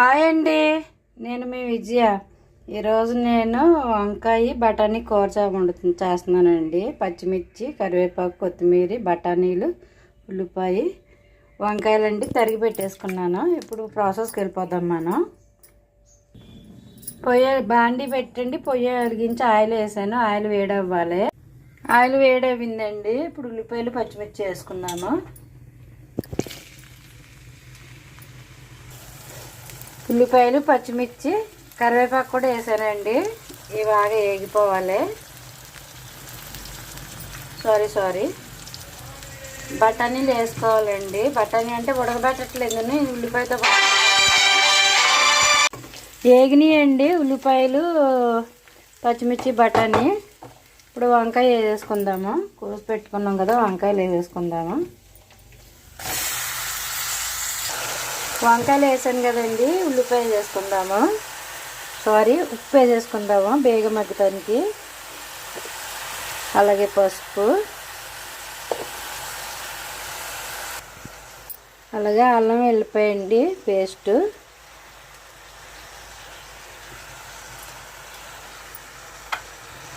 Hi అండి. నేను మీ విజయ. ఈరోజు నేను వంకాయ బఠానీ కూర వండుతుంది చేస్తున్నానండి. పచ్చిమిర్చి కరివేపాకు కొత్తిమీర బఠానీలు ఉల్లిపాయ వంకాయలండి తరిగి పెట్టేసుకున్నాను. ఇప్పుడు ప్రాసెస్కి వెళ్ళిపోదాం మనం. పొయ్యి బాండి పెట్టండి. పొయ్యి అరిగించి ఆయిల్ వేసాను. ఆయిల్ వేడవ్వాలి. ఆయిల్ వేడవ్విందండి. ఇప్పుడు ఉల్లిపాయలు పచ్చిమిర్చి వేసుకుందాము. ఉల్లిపాయలు పచ్చిమిర్చి కరివేపాకు కూడా వేసానండి. ఇవి బాగా ఏగిపోవాలి సారీ సారీ బఠానీలు వేసుకోవాలండి. బఠానీ అంటే ఉడకబెట్టట్లేదు ఉల్లిపాయతో ఏగినాయండి ఉల్లిపాయలు పచ్చిమిర్చి బఠానీ. ఇప్పుడు వంకాయ వేసేసుకుందాము. కోసి పెట్టుకున్నాం కదా వంకాయలు వేసేసుకుందాము. వంకాయలు వేసాను కదండి ఉల్లిపాయ వేసుకుందాము సారీ ఉప్పు వేసేసుకుందాము బేగ మగ్గటానికి. అలాగే పసుపు. అలాగే అల్లం వెళ్ళిపోయండి పేస్టు.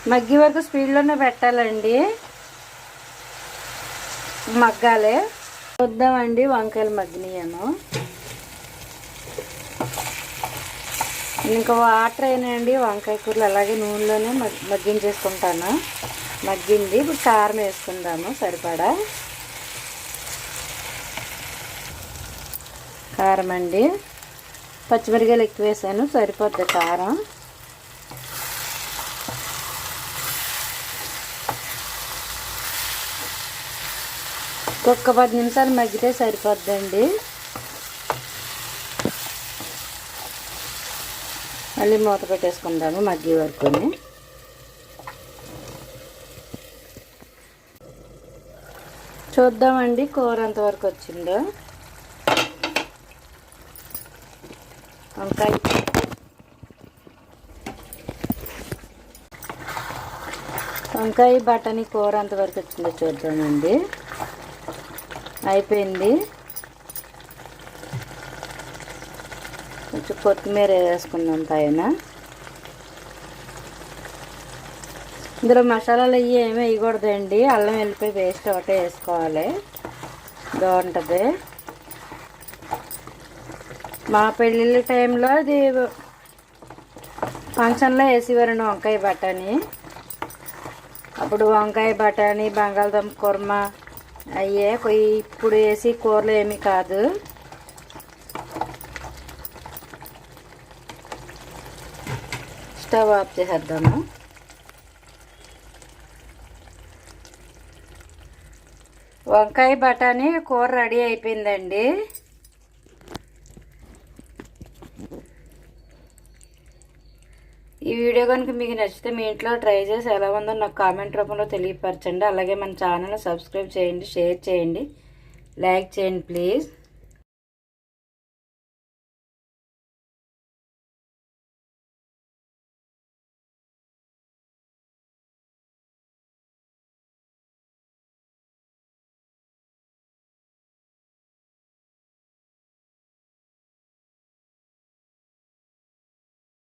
మగ్గి వరకు స్పీడ్లోనే పెట్టాలండి. మగ్గాలి. చూద్దామండి వంకాయలు మగ్గినాయను ఇంకా వాటర్ అయినాయండి వంకాయ కూరలు అలాగే నూనెలోనే మగ్గించేసుకుంటాను. మగ్గింది ఇప్పుడు కారం వేసుకుందాము సరిపడా? కారం అండి. పచ్చిమిరకాయలు ఎక్కువ వేసాను సరిపోద్ది కారం. ఒక్క పది నిమిషాలు మగ్గితే సరిపోద్దండి. మళ్ళీ మూత పెట్టేసుకుందాము మగ్గి వరకుని. చూద్దామండి కూర ఎంతవరకు వచ్చిందో. వంకాయ. వంకాయ బఠానీ కూర ఎంతవరకు వచ్చిందో చూద్దామండి. అయిపోయింది. కొంచెం కొత్తిమీర వేసుకుందాం పైన ఇందులో మసాలాలు అవి ఏమీ వేయకూడదండి. అల్లం వెళ్ళిపోయి పేస్ట్ ఒకటే వేసుకోవాలి. బాగుంటుంది మా పెళ్ళిళ్ళ టైంలో అది ఫంక్షన్లో వేసేవారండి వంకాయ బఠానీ. అప్పుడు వంకాయ బఠానీ బంగాళదుంప కుర్మ అయ్యే ఇప్పుడు వేసి కూరలు ఏమీ కాదు. స్టవ్ ఆఫ్ చేసేద్దాము వంకాయ బఠానీ కూర రెడీ అయిపోయిందండి. ఈ వీడియో కనుక మీకు నచ్చితే మీ ఇంట్లో ట్రై చేసి ఎలా ఉందో నాకు కామెంట్ రూపంలో తెలియపరచండి. అలాగే మన ఛానల్ సబ్స్క్రైబ్ చేయండి షేర్ చేయండి. లైక్ చేయండి ప్లీజ్.